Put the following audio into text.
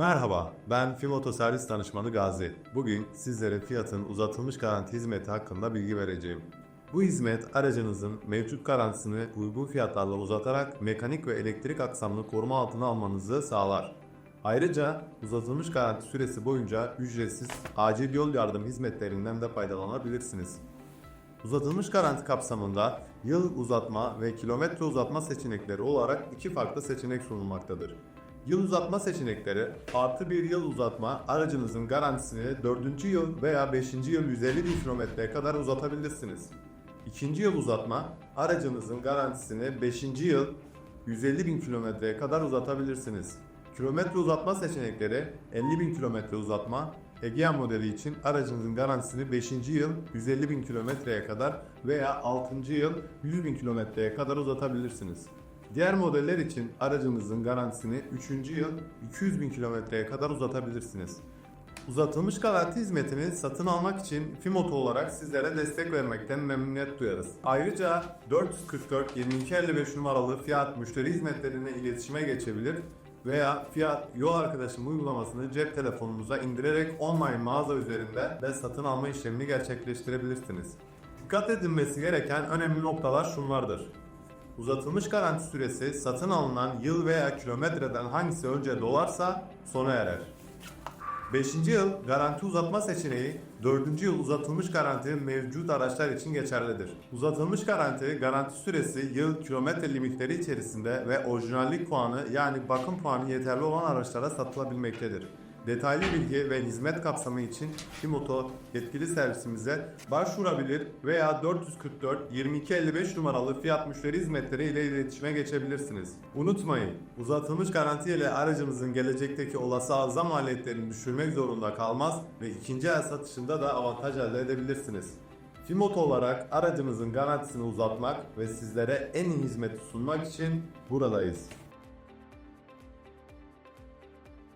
Merhaba, ben Fimoto Servis Danışmanı Gazi. Bugün sizlere Fiat'ın uzatılmış garanti hizmeti hakkında bilgi vereceğim. Bu hizmet aracınızın mevcut garantisini uygun fiyatlarla uzatarak mekanik ve elektrik aksamını koruma altına almanızı sağlar. Ayrıca uzatılmış garanti süresi boyunca ücretsiz acil yol yardım hizmetlerinden de faydalanabilirsiniz. Uzatılmış garanti kapsamında yıl uzatma ve kilometre uzatma seçenekleri olarak iki farklı seçenek sunulmaktadır. Yıl uzatma seçenekleri artı bir yıl uzatma aracınızın garantisini 4. yıl veya 5. yıl 150 bin kilometreye kadar uzatabilirsiniz. İkinci yıl uzatma aracınızın garantisini 5. yıl 150 bin kilometreye kadar uzatabilirsiniz. Kilometre uzatma seçenekleri 50 bin kilometre uzatma, Egea modeli için aracınızın garantisini 5. yıl 150 bin kilometreye kadar veya 6. yıl 100 bin kilometreye kadar uzatabilirsiniz. Diğer modeller için aracınızın garantisini 3. yıl 200 bin kilometreye kadar uzatabilirsiniz. Uzatılmış garanti hizmetini satın almak için Fimoto olarak sizlere destek vermekten memnuniyet duyarız. Ayrıca 444 2255 numaralı Fiat müşteri hizmetlerine iletişime geçebilir veya Fiat Yol Arkadaşım uygulamasını cep telefonunuza indirerek online mağaza üzerinde de satın alma işlemini gerçekleştirebilirsiniz. Dikkat edilmesi gereken önemli noktalar şunlardır. Uzatılmış garanti süresi satın alınan yıl veya kilometreden hangisi önce dolarsa sona erer. 5. yıl garanti uzatma seçeneği 4. yıl uzatılmış garanti mevcut araçlar için geçerlidir. Uzatılmış garanti garanti süresi yıl kilometre limitleri içerisinde ve orijinallik puanı yani bakım puanı yeterli olan araçlara satılabilmektedir. Detaylı bilgi ve hizmet kapsamı için Fimoto yetkili servisimize başvurabilir veya 444 2255 numaralı fiyat müşteri hizmetleri ile iletişime geçebilirsiniz. Unutmayın, uzatılmış garanti ile aracınızın gelecekteki olası arıza maliyetlerini düşürmek zorunda kalmaz ve ikinci el satışında da avantaj elde edebilirsiniz. Fimoto olarak aracınızın garantisini uzatmak ve sizlere en iyi hizmeti sunmak için buradayız.